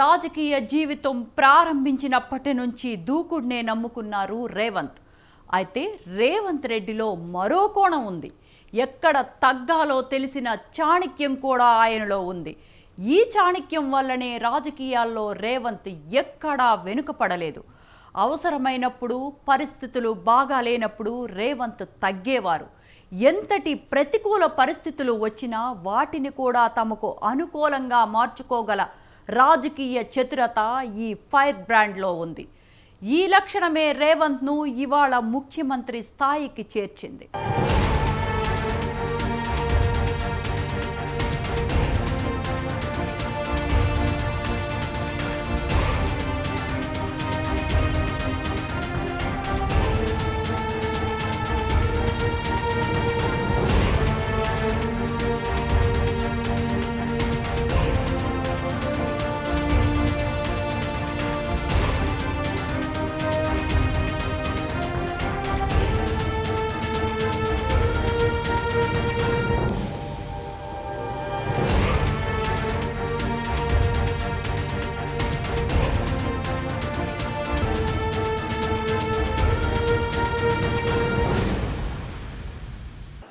రాజకీయ జీవితం ప్రారంభించినప్పటి నుంచి దూకుడ్నే నమ్ముకున్నారు రేవంత్. అయితే రేవంత్ రెడ్డిలో మరో కోణం ఉంది. ఎక్కడ తగ్గాలో తెలిసిన చాణక్యం కూడా ఆయనలో ఉంది. ఈ చాణక్యం వల్లనే రాజకీయాల్లో రేవంత్ ఎక్కడా వెనుకపడలేదు. అవసరమైనప్పుడు పరిస్థితులు బాగా లేనప్పుడు రేవంత్ తగ్గేవారు. ఎంతటి ప్రతికూల పరిస్థితులు వచ్చినా వాటిని కూడా తమకు అనుకూలంగా మార్చుకోగల రాజకీయ చతురత ఈ ఫైర్ బ్రాండ్లో ఉంది. ఈ లక్షణమే రేవంత్ను ఇవాళ ముఖ్యమంత్రి స్థాయికి చేర్చింది.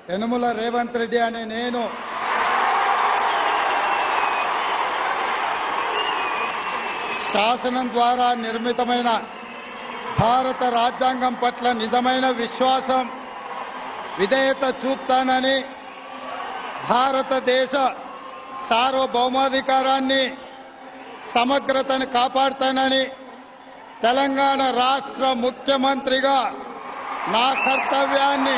యనుమల రేవంత్ రెడ్డి అనే నేను. శాసనం ద్వారా నిర్మితమైన భారత రాజ్యాంగం పట్ల నిజమైన విశ్వాసం విధేయత చూపుతానని భారతదేశ సార్వభౌమాధికారాన్ని సమగ్రతను కాపాడుతానని తెలంగాణ రాష్ట్ర ముఖ్యమంత్రిగా నా కర్తవ్యాన్ని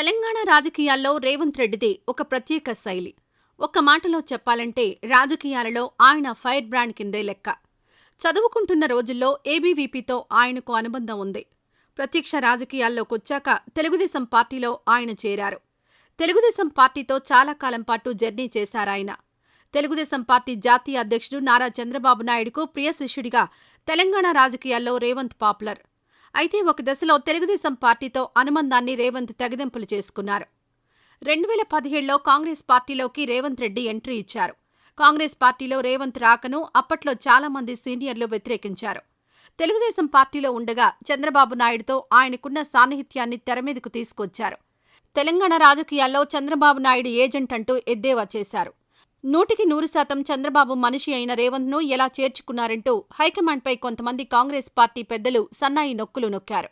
తెలంగాణ రాజకీయాల్లో రేవంత్ రెడ్డిది ఒక ప్రత్యేక శైలి. ఒక్క మాటలో చెప్పాలంటే రాజకీయాలలో ఆయన ఫైర్ బ్రాండ్ కిందే లెక్క. చదువుకుంటున్న రోజుల్లో ఏబీవీపీతో ఆయనకు అనుబంధం ఉంది. ప్రత్యక్ష రాజకీయాల్లోకొచ్చాక తెలుగుదేశం పార్టీలో ఆయన చేరారు. తెలుగుదేశం పార్టీతో చాలా కాలం పాటు జర్నీ చేశారాయన తెలుగుదేశం పార్టీ జాతీయ అధ్యక్షుడు నారా చంద్రబాబు నాయుడుకు ప్రియ శిష్యుడిగా తెలంగాణ రాజకీయాల్లో రేవంత్ పాపులర్. అయితే ఒక దశలో తెలుగుదేశం పార్టీతో అనుబంధాన్ని రేవంత్ తెగదెంపులు చేసుకున్నారు. రెండు వేల పదిహేడులో కాంగ్రెస్ పార్టీలోకి రేవంత్ రెడ్డి ఎంట్రీ ఇచ్చారు. కాంగ్రెస్ పార్టీలో రేవంత్ రాకను అప్పట్లో చాలా మంది సీనియర్లు వ్యతిరేకించారు. తెలుగుదేశం పార్టీలో ఉండగా చంద్రబాబు నాయుడుతో ఆయనకున్న సాన్నిహిత్యాన్ని తెరమీదకు తీసుకొచ్చారు. తెలంగాణ రాజకీయాల్లో చంద్రబాబు నాయుడు ఏజెంట్ అంటూ ఎద్దేవా చేశారు. నూటికి నూరు శాతం చంద్రబాబు మనిషి అయిన రేవంత్ను ఎలా చేర్చుకున్నారంటూ హైకమాండ్పై కొంతమంది కాంగ్రెస్ పార్టీ పెద్దలు సన్నాయి నొక్కులు నొక్కారు.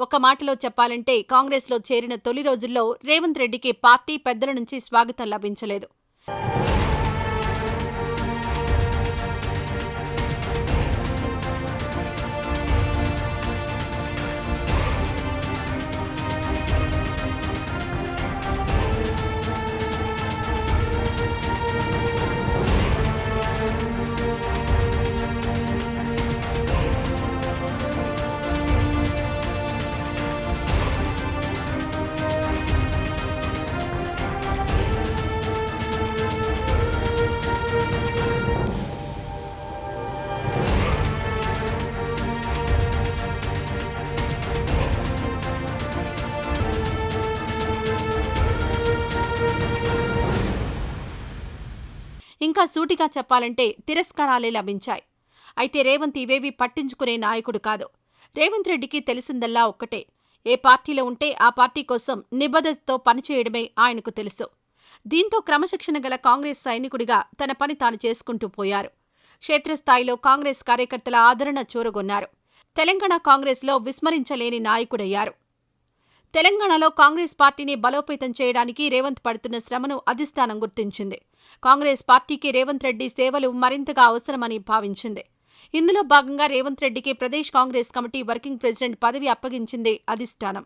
ఒక మాటలో చెప్పాలంటే కాంగ్రెస్లో చేరిన తొలి రోజుల్లో రేవంత్ రెడ్డికి పార్టీ పెద్దల నుంచి స్వాగతం లభించలేదు. ఇంకా సూటిగా చెప్పాలంటే తిరస్కారాలే లభించాయి. అయితే రేవంత్ ఇవేవి పట్టించుకునే నాయకుడు కాదు. రేవంత్ రెడ్డికి తెలిసిందల్లా ఒక్కటే. ఏ పార్టీలో ఉంటే ఆ పార్టీ కోసం నిబద్ధతతో పనిచేయడమే ఆయనకు తెలుసు. దీంతో క్రమశిక్షణ గల కాంగ్రెస్ సైనికుడిగా తన పని తాను చేసుకుంటూ పోయారు. క్షేత్రస్థాయిలో కాంగ్రెస్ కార్యకర్తల ఆదరణ చూరగొన్నారు. తెలంగాణ కాంగ్రెస్లో విస్మరించలేని నాయకుడయ్యారు. తెలంగాణలో కాంగ్రెస్ పార్టీని బలోపేతం చేయడానికి రేవంత్ పడుతున్న శ్రమను అధిష్టానం గుర్తించింది. కాంగ్రెస్ పార్టీకి రేవంత్ రెడ్డి సేవలు మరింతగా అవసరమని భావించింది. ఇందులో భాగంగా రేవంత్ రెడ్డికి Pradesh Congress committee working president పదవి అప్పగించింది అధిష్టానం.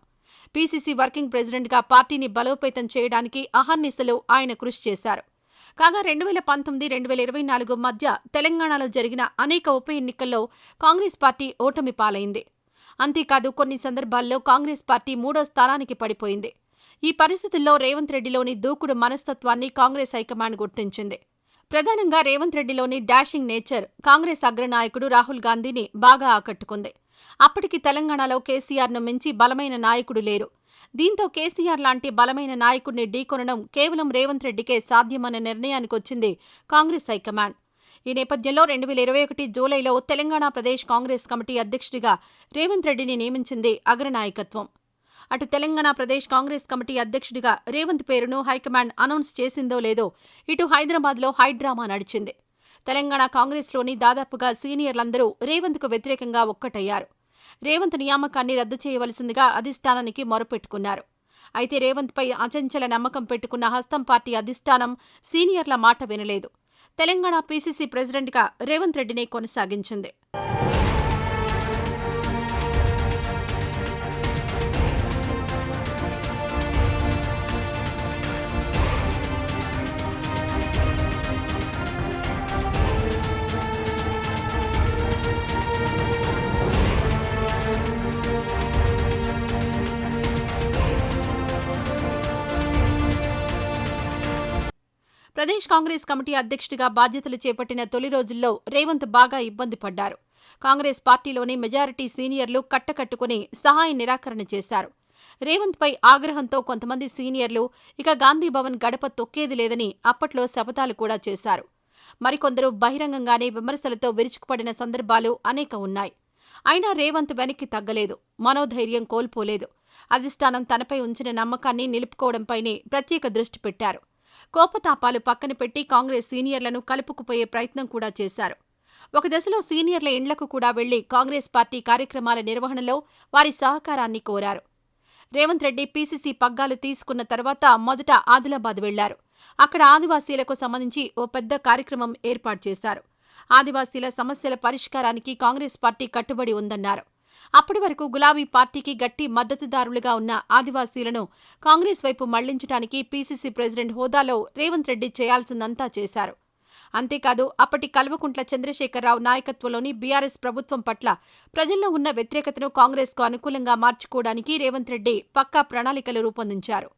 పీసీసీ వర్కింగ్ ప్రెసిడెంట్గా పార్టీని బలోపేతం చేయడానికి అహర్నిశలు ఆయన కృషి చేశారు. కాగా రెండు వేల పంతొమ్మిది రెండు వేల ఇరవై నాలుగు మధ్య తెలంగాణలో జరిగిన అనేక ఉప ఎన్నికల్లో కాంగ్రెస్ పార్టీ ఓటమి పాలైంది. అంతేకాదు కొన్ని సందర్భాల్లో కాంగ్రెస్ పార్టీ మూడో స్థానానికి పడిపోయింది. ఈ పరిస్థితుల్లో రేవంత్ రెడ్డిలోని దూకుడు మనస్తత్వాన్ని కాంగ్రెస్ హైకమాండ్ గుర్తించింది. ప్రధానంగా రేవంత్ రెడ్డిలోని డాషింగ్ నేచర్ కాంగ్రెస్ అగ్రనాయకుడు రాహుల్ గాంధీని బాగా ఆకట్టుకుంది. అప్పటికి తెలంగాణలో కేసీఆర్ను మించి బలమైన నాయకుడు లేరు. దీంతో కేసీఆర్ లాంటి బలమైన నాయకుడిని ఢీకొనడం కేవలం రేవంత్ రెడ్డికే సాధ్యమన్న నిర్ణయానికి వచ్చింది కాంగ్రెస్ హైకమాండ్. ఈ నేపథ్యంలో రెండు వేల ఇరవై ఒకటి జూలైలో తెలంగాణ ప్రదేశ్ కాంగ్రెస్ కమిటీ అధ్యక్షుడిగా రేవంత్ రెడ్డిని నియమించింది అగ్రనాయకత్వం. అటు తెలంగాణ ప్రదేశ్ కాంగ్రెస్ కమిటీ అధ్యక్షుడిగా రేవంత్ పేరును హైకమాండ్ అనౌన్స్ చేసిందో లేదో ఇటు హైదరాబాద్లో హైడ్రామా నడిచింది. తెలంగాణ కాంగ్రెస్లోని దాదాపుగా సీనియర్లందరూ రేవంత్కు వ్యతిరేకంగా ఒక్కటయ్యారు. రేవంత్ నియామకాన్ని రద్దు చేయవలసిందిగా అధిష్టానానికి మొరపెట్టుకున్నారు. అయితే రేవంత్పై అచంచల నమ్మకం పెట్టుకున్న హస్తం పార్టీ అధిష్టానం సీనియర్ల మాట వినలేదు. తెలంగాణ పీసీసీ ప్రెసిడెంట్గా రేవంత్ రెడ్డినే కొనసాగించింది. ప్రదేశ్ కాంగ్రెస్ కమిటీ అధ్యక్షుడిగా బాధ్యతలు చేపట్టిన తొలి రోజుల్లో రేవంత్ బాగా ఇబ్బంది పడ్డారు. కాంగ్రెస్ పార్టీలోని మెజారిటీ సీనియర్లు కట్టకట్టుకుని సహాయ నిరాకరణ చేశారు. రేవంత్పై ఆగ్రహంతో కొంతమంది సీనియర్లు ఇక గాంధీభవన్ గడప తొక్కేది లేదని అప్పట్లో శపథాలు కూడా చేశారు. మరికొందరు బహిరంగంగానే విమర్శలతో విరుచుకుపడిన సందర్భాలు అనేక ఉన్నాయి. అయినా రేవంత్ వెనక్కి తగ్గలేదు మనోధైర్యం కోల్పోలేదు. అధిష్టానం తనపై ఉంచిన నమ్మకాన్ని నిలుపుకోవడంపైనే ప్రత్యేక దృష్టి పెట్టారు. కోపతాపాలు పక్కన పెట్టి కాంగ్రెస్ సీనియర్లను కలుపుకుపోయే ప్రయత్నం కూడా చేశారు. ఒక దశలో సీనియర్ల ఇండ్లకు కూడా వెళ్ళి కాంగ్రెస్ పార్టీ కార్యక్రమాల నిర్వహణలో వారి సహకారాన్ని కోరారు. రేవంత్ రెడ్డి పీసీసీ పగ్గాలు తీసుకున్న తర్వాత మొదట ఆదిలాబాద్ వెళ్ళారు. అక్కడ ఆదివాసీలకు సంబంధించి ఓ పెద్ద కార్యక్రమం ఏర్పాటు చేశారు. ఆదివాసీల సమస్యల పరిష్కారానికి కాంగ్రెస్ పార్టీ కట్టుబడి ఉందన్నారు. అప్పటి వరకు గులాబీ పార్టీకి గట్టి మద్దతుదారులుగా ఉన్న ఆదివాసీలను కాంగ్రెస్ వైపు మళ్ళించడానికి పీసీసీ ప్రెసిడెంట్ హోదాలో రేవంత్ రెడ్డి చేయాల్సిందంతా చేశారు. అంతేకాదు అప్పటి కల్వకుంట్ల చంద్రశేఖరరావు నాయకత్వంలోని బీఆర్ఎస్ ప్రభుత్వం పట్ల ప్రజల్లో ఉన్న వ్యతిరేకతను కాంగ్రెస్కు అనుకూలంగా మార్చుకోవడానికి రేవంత్ రెడ్డి పక్కా ప్రణాళికలు రూపొందించారు.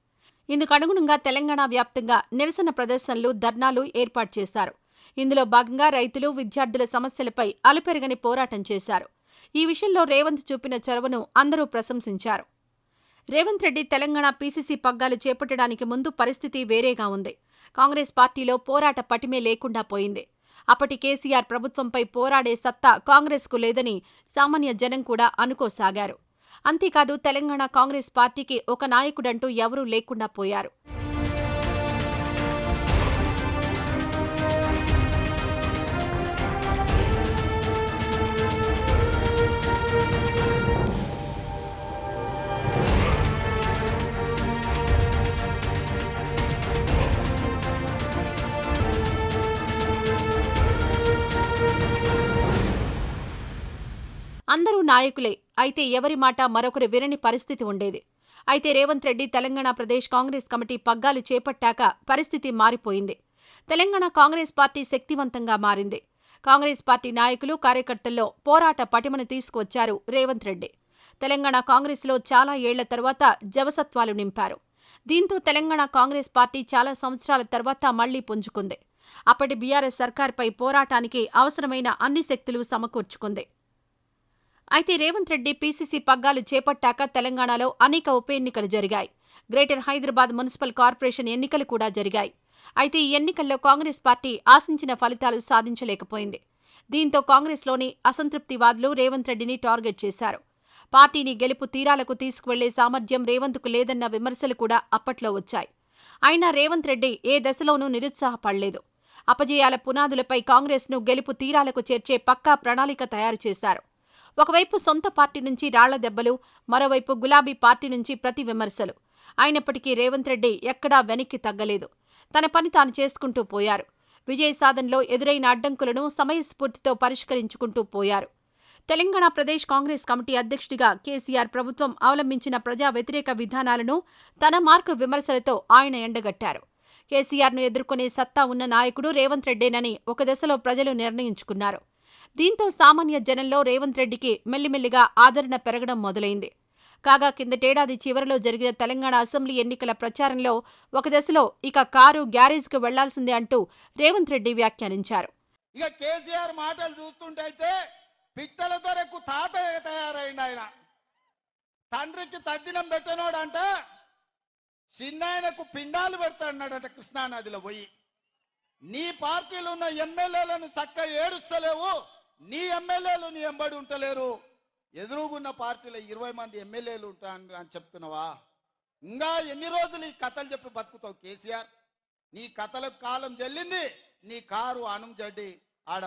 ఇందుకు అనుగుణంగా తెలంగాణ వ్యాప్తంగా నిరసన ప్రదర్శనలు ధర్నాలు ఏర్పాటు చేశారు. ఇందులో భాగంగా రైతులు విద్యార్థుల సమస్యలపై అలుపెరగని పోరాటం చేశారు. ఈ విషయంలో రేవంత్ చూపిన చొరవను అందరూ ప్రశంసించారు. రేవంత్ రెడ్డి తెలంగాణ పీసీసీ పగ్గాలు చేపట్టడానికి ముందు పరిస్థితి వేరేగా ఉంది. కాంగ్రెస్ పార్టీలో పోరాట పటిమే లేకుండా పోయింది. అప్పటి కేసీఆర్ ప్రభుత్వంపై పోరాడే సత్తా కాంగ్రెస్కు లేదని సామాన్య జనం కూడా అనుకోసాగారు. అంతేకాదు తెలంగాణ కాంగ్రెస్ పార్టీకి ఒక నాయకుడంటూ ఎవరూ లేకుండా పోయారు. అందరూ నాయకులే. అయితే ఎవరి మాట మరొకరు వినని పరిస్థితి ఉండేది. అయితే రేవంత్ రెడ్డి తెలంగాణ ప్రదేశ్ కాంగ్రెస్ కమిటీ పగ్గాలు చేపట్టాక పరిస్థితి మారిపోయింది. తెలంగాణ కాంగ్రెస్ పార్టీ శక్తివంతంగా మారింది. కాంగ్రెస్ పార్టీ నాయకులు కార్యకర్తల్లో పోరాట పటిమను తీసుకువచ్చారు రేవంత్ రెడ్డి. తెలంగాణ కాంగ్రెస్లో చాలా ఏళ్ళ తర్వాత జవసత్వాలు నింపారు. దీంతో తెలంగాణ కాంగ్రెస్ పార్టీ చాలా సంవత్సరాల తర్వాత మళ్ళీ పుంజుకుంది. అప్పటి బీఆర్ఎస్ సర్కార్పై పోరాటానికి అవసరమైన అన్ని శక్తులు సమకూర్చుకుంది. అయితే రేవంత్ రెడ్డి పీసీసీ పగ్గాలు చేపట్టాక తెలంగాణలో అనేక ఉప ఎన్నికలు జరిగాయి. గ్రేటర్ హైదరాబాద్ మున్సిపల్ కార్పొరేషన్ ఎన్నికలు కూడా జరిగాయి. అయితే ఈ ఎన్నికల్లో కాంగ్రెస్ పార్టీ ఆశించిన ఫలితాలు సాధించలేకపోయింది. దీంతో కాంగ్రెస్లోని అసంతృప్తివాదులు రేవంత్ రెడ్డిని టార్గెట్ చేశారు. పార్టీని గెలుపు తీరాలకు తీసుకువెళ్ళే సామర్థ్యం రేవంత్కు లేదన్న విమర్శలు కూడా అప్పట్లో వచ్చాయి. అయినా రేవంత్ రెడ్డి ఏ దశలోనూ నిరుత్సాహపడలేదు. అపజయాల పునాదులపై కాంగ్రెస్ను గెలుపు తీరాలకు చేర్చే పక్కా ప్రణాళిక తయారు చేశారు. ఒకవైపు సొంత పార్టీ నుంచి రాళ్ళ దెబ్బలు మరోవైపు గులాబీ పార్టీ నుంచి ప్రతి విమర్శలు. అయినప్పటికీ రేవంత్ రెడ్డి ఎక్కడా వెనక్కి తగ్గలేదు. తన పని తాను చేసుకుంటూ పోయారు. విజయ సాధనలో ఎదురైన అడ్డంకులను సమయస్ఫూర్తితో పరిష్కరించుకుంటూ పోయారు. తెలంగాణ ప్రదేశ్ కాంగ్రెస్ కమిటీ అధ్యక్షుడిగా కేసీఆర్ ప్రభుత్వం అవలంబించిన ప్రజా వ్యతిరేక విధానాలను తన మార్కు విమర్శలతో ఆయన ఎండగట్టారు. కేసీఆర్ను ఎదుర్కొనే సత్తా ఉన్న నాయకుడు రేవంత్ రెడ్డేనని ఒక దశలో ప్రజలు నిర్ణయించుకున్నారు. దీంతో సామాన్య జనంలో రేవంత్ రెడ్డికి మెల్లిమెల్లిగా ఆదరణ పెరగడం మొదలైంది. కాగా కిందటేడాది చివరిలో జరిగిన తెలంగాణ అసెంబ్లీ ఎన్నికల ప్రచారంలో ఒక దశలో ఇక కారు గ్యారేజ్కి వెళ్ళాల్సిందే అంటూ రేవంత్ రెడ్డి వ్యాఖ్యానించారు. ఇక కేసీఆర్ మాటలు చూస్తుంటే పిట్టలతో ఎక్కువ తాతయ్య తాత తయారైంది ఆయన. తండ్రికి తద్దినం పెట్టనోడంట చిన్నాయనకు పిండాలు పెడతాడట కృష్ణానదిలో పోయి. నీ పార్టీలో ఉన్న ఎమ్మెల్యేలను చక్క ఏడుస్తలేవు నీ ఎమ్మెల్యేలు నీ ఎంబడి ఉంటలేరు. ఎదురుగున్న పార్టీలో ఇరవై మంది ఎమ్మెల్యేలు ఉంటా అని చెప్తున్నావా? ఇంకా ఎన్ని రోజులు ఈ కథలు చెప్పి బతుకుతావు కేసీఆర్? నీ కథలకు కాలం చెల్లింది నీ కారు అణం జడ్డి ఆడ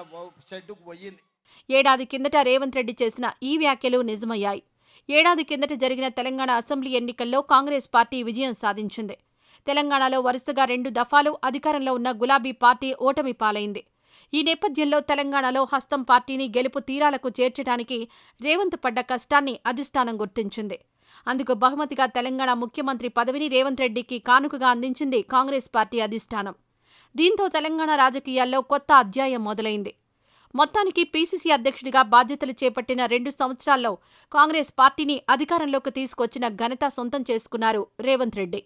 షెడ్డుకు పోయింది. ఏడాది కిందట రేవంత్ రెడ్డి చేసిన ఈ వ్యాఖ్యలు నిజమయ్యాయి. ఏడాది కిందట జరిగిన తెలంగాణ అసెంబ్లీ ఎన్నికల్లో కాంగ్రెస్ పార్టీ విజయం సాధించింది. తెలంగాణలో వరుసగా రెండు దఫాలు అధికారంలో ఉన్న గులాబీ పార్టీ ఓటమి పాలైంది. ఈ నేపథ్యంలో తెలంగాణలో హస్తం పార్టీని గెలుపు తీరాలకు చేర్చడానికి రేవంత్ పడ్డ కష్టాన్ని అధిష్టానం గుర్తించింది. అందుకు బహుమతిగా తెలంగాణ ముఖ్యమంత్రి పదవిని రేవంత్ రెడ్డికి కానుకగా అందించింది కాంగ్రెస్ పార్టీ అధిష్టానం. దీంతో తెలంగాణ రాజకీయాల్లో కొత్త అధ్యాయం మొదలైంది. మొత్తానికి పీసీసీ అధ్యక్షుడిగా బాధ్యతలు చేపట్టిన రెండు సంవత్సరాల్లో కాంగ్రెస్ పార్టీని అధికారంలోకి తీసుకొచ్చిన ఘనత సొంతం చేసుకున్నారు రేవంత్ రెడ్డి.